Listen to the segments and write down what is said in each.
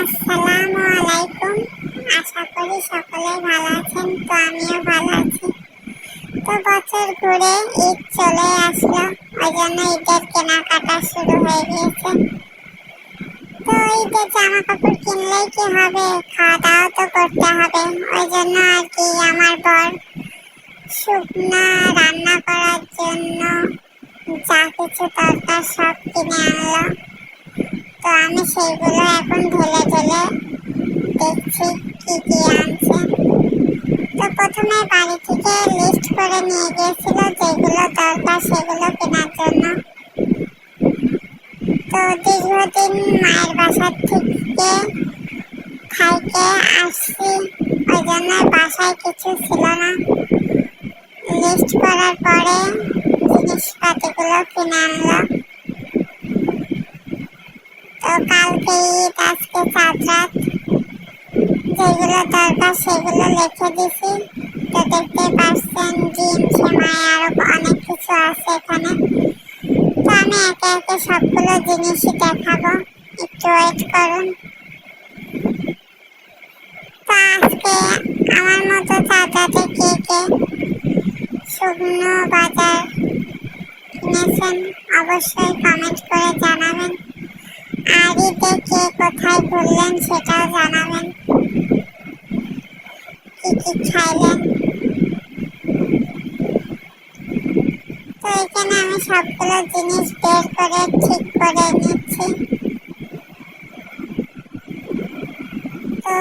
আসসালামু আলাইকুম। আশা করি সকলে ভালো আছেন, তো আমিও ভালো আছি। তো বছর ঘুরে ঈদ চলে আসলো, ওই জন্য ঈদের কেনাকাটা শুরু হয়ে গিয়েছে। তো ঈদের জামা কাপড় কিনলেই কি হবে? খাওয়া দাওয়া তো করতে হবে। ওই জন্য আর কি আমার বর শুকনা রান্না করার জন্য যা কিছু দরকার সব কিনে আনলো। তো আমি সেইগুলো এখন ঢেলে ঢেলে দেখছি কি কি আনছে। তো প্রথমে বাড়ি থেকে লিস্ট করে নিয়ে গিয়েছিল যেগুলো দরকার সেগুলো কেনার জন্য। তো দীর্ঘদিন মায়ের বাসার থেকে খাইতে আসছি, ওই জন্য বাসায় কিছু ছিল না। লিস্ট করার পরে জিনিসপাতিগুলো কিনে আনলো কালকে ঈদ, আজকে চাঁদ যেগুলো দরকার সেগুলো লিখে দিছি। তো দেখতে পাচ্ছেন ডিম সেমাই অনেক কিছু আছে এখানে। তো আমি একে একে সবগুলো জিনিসই দেখাবো। একটু ওয়েট করুন। তো আজকে আমার মতো চাঁদ রাতে কে কে শুকনো বাজার কিনেছেন, অবশ্যই কমেন্ট করে জানাবেন। ঈদে কে কোথায় ঘুরলেন সেটাও জানাবেন। কি কি খাইলেন? তো এখানে আমি সবগুলো জিনিস বের করে, ঠিক করে নিচ্ছি। তো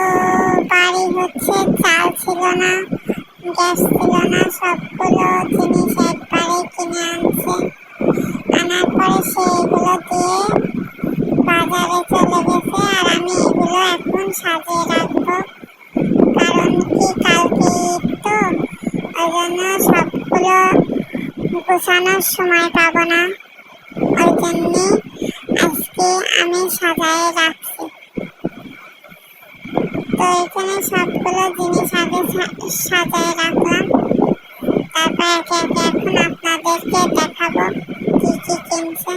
বাড়ি হচ্ছে, চাল ছিল না, গ্যাস ছিল না, সবগুলো জিনিস একবারে কিনে আনছে আনার পরে সেগুলো দিয়ে বাজারে চলে গেছে আর আমি এগুলো এখন সাজিয়ে রাখব কারণ কি কালকে ঈদ তো ওই জন্য সবগুলো গোছানোর সময় পাবো না, ওই জন্যে আজকে আমি সাজায়ে রাখছি। তো এখানে সবগুলো জিনিস আগে সাজায়ে রাখলাম। তারপর একে একে এখন আপনাদেরকে দেখাবো কি কি কিনছে।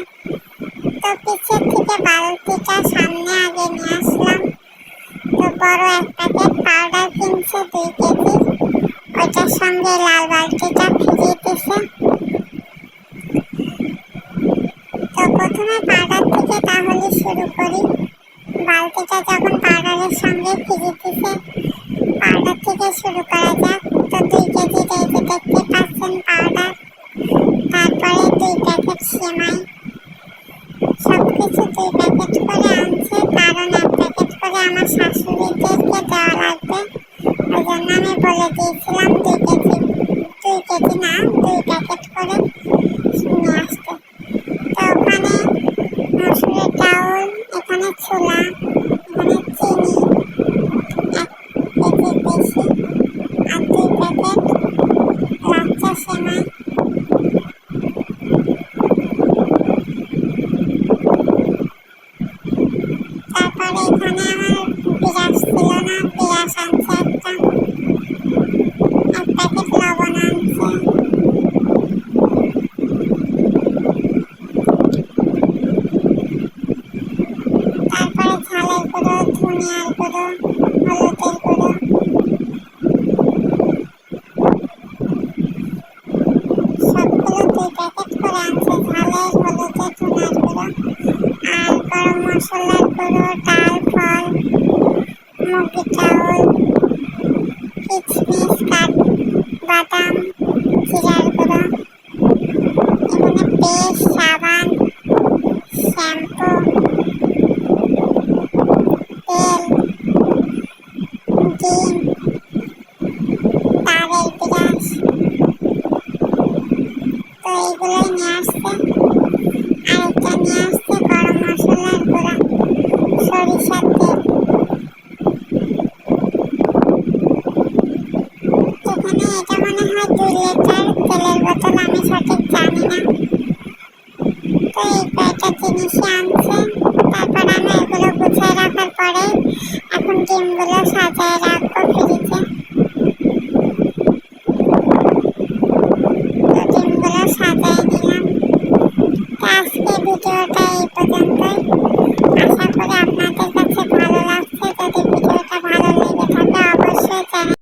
তো পিছের থেকে বালতিটা সামনে আগে নিয়ে আসলাম। তো বড় এক প্যাকেট পাউডার কিনছে দুই কেজি। ওইটার সঙ্গে লাল বালতিটা ফিরিয়ে দিছে। তো প্রথমে পাউডার থেকে তাহলে শুরু করি। বালতিটা যখন পাউডারের সঙ্গে ফিরিয়ে দিছে, পাউডার থেকে শুরু করা যাক। তো দুই কেজি যে দেখতে পাচ্ছেন পাউডার, তারপরে দুই প্যাকেট সেমাই। সবকিছু দুই প্যাকেট করে আনছে, কারণ এক প্যাকেট করে আমার শাশুড়িদেরকে দেওয়া লাগবে ওই জন্য আমি বলে দিয়েছিলাম, দুই কেজি দুই কেজি না, দুই প্যাকেট করে নিয়ে আসতে। তো ওখানে মসুরের ডাউল এখানে ছোলা, এখানে চিনি, এক কেজির বেশি, আর দুই প্যাকেট সেমাই। তারপরে এখানে আমার ছিল না আনছে একটা এক প্যাকেট লবণ আনছে তারপরে ঝালের গুঁড়ো ধনিয়ার গুঁড়ো হলুদের গুঁড়ো সবগুলো দুই প্যাকেট করে আনছে ঝালের হলুদের ধনিয়ার গুঁড়ো আর গরম মশলার গুঁড়ো ডাল ফল মুগি চাউল জিরার গুঁড়ো এখানে পেস্ট সাবান শ্যাম্পু তেল ডিম তারের বিরাস তো এইগুলোই নিয়ে আসছে আরেকটা নিয়ে আসছে গরম মশলার গুঁড়া সরিষার তেল এখানে এটা বোতল আমি সঠিক জানি না। তো এই কয়েকটা জিনিসই আনছে, তারপর আমি এগুলো গুছিয়ে রাখার পরে এখন ডিমগুলো সাজায় ফ্রিজে